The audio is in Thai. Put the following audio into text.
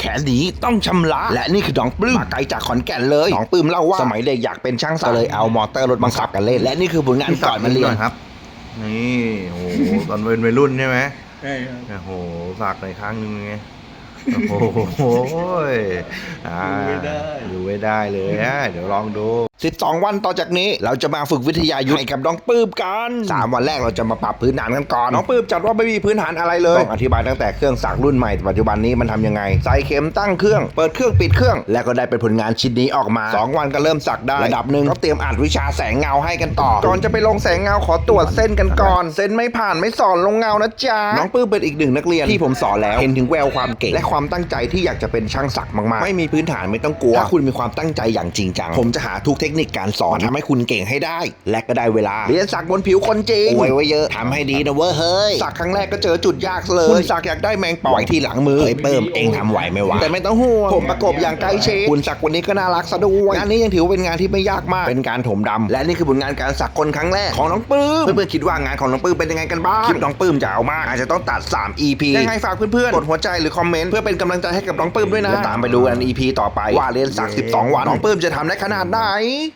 แขนนี้ต้องชำระและนี่คือน้องปลื้มมาไกลจากขอนแก่นเลยน้องปลื้มเล่าว่าสมัยเด็กอยากเป็นช่างสักก็เลยเอามอเตอร์รถบังคับกันเล่นและนี่คือผลงานก่อนมาเรียนครับ นี่โอ้โหตอนเป็นวัยรุ่นใช่ไหมใช่ครับโอ้โหฝากหน่อยครั้งหนึงไงโอ้โหอ่าดูไม่ได้เลยฮะเดี๋ยวลองดู 12 วันต่อจากนี้เราจะมาฝึกวิทยายุทธให้กับน้องปื้มกัน 3 วันแรกเราจะมาปรับพื้นฐานกันก่อน น้องปื้มจัดว่าไม่มีพื้นฐานอะไรเลยต้องอธิบายตั้งแต่เครื่องสักรุ่นใหม่ปัจจุบันนี้มันทำยังไง ใส่เข็มตั้งเครื่อง เปิดเครื่องปิดเครื่อง และก็ได้เป็นผลงานชิ้นนี้ออกมา 2 วันก็เริ่มสักได้ระดับหนึ่งก็เตรียมอ่านวิชาแสงเงาให้กันต่อ ก่อนจะไปลงแสงเงาขอตรวจเส้นกันก่อน เส้นไม่ผ่านไม่สอนลงเงานะจ๊ะน้องปื้มเป็นอีกหนึ่งนักเรียนที่ผมสอนแล้วเห็นถึงแววความเก่งและความตั้งใจที่อยากจะเป็นช่างสักมากๆ ไม่มีพื้นฐานไม่ต้องกลัวถ้าคุณมีความตั้งใจอย่างจริงจังผมจะหาทุกเทคนิคการสอนทำให้คุณเก่งให้ได้ และก็ได้เวลา เรียนสักบนผิวคนจริงอวยไว้เยอะทำให้ดีนะเว้ยเฮ้ยสักครั้งแรกก็เจอจุดยากเลยคุณสักอยากได้แมงป่อยที่หลังมือเฮ้ยเปิ่มเองทำไหวไหมวะแต่ไม่ต้องห่วงผมประกบอย่างใกล้ชิดคุณสักวันนี้ก็น่ารักซะด้วยงานนี้ยังถือว่าเป็นงานที่ไม่ยากมากเป็นการถมดำและนี่คือผลงานการสักคนครั้งแรกของน้องปื้มเพื่อนๆคิดว่างานของน้องปื้มเป็นยังไงกันบ้างคลิปน้องปื้มจะเอามากอาจจะต้องตัด 3 EP ยังไงฝากเพื่อนๆกดหัวใจหรือคอมเมนต์เพื่อเป็นกำลังใจให้กับน้องปื้มด้วยนะแล้วตามไปดูกัน EP ต่อไปว่าเรียนสัก 12 วันน้องปื้มจะทำได้ขนาดไหน me?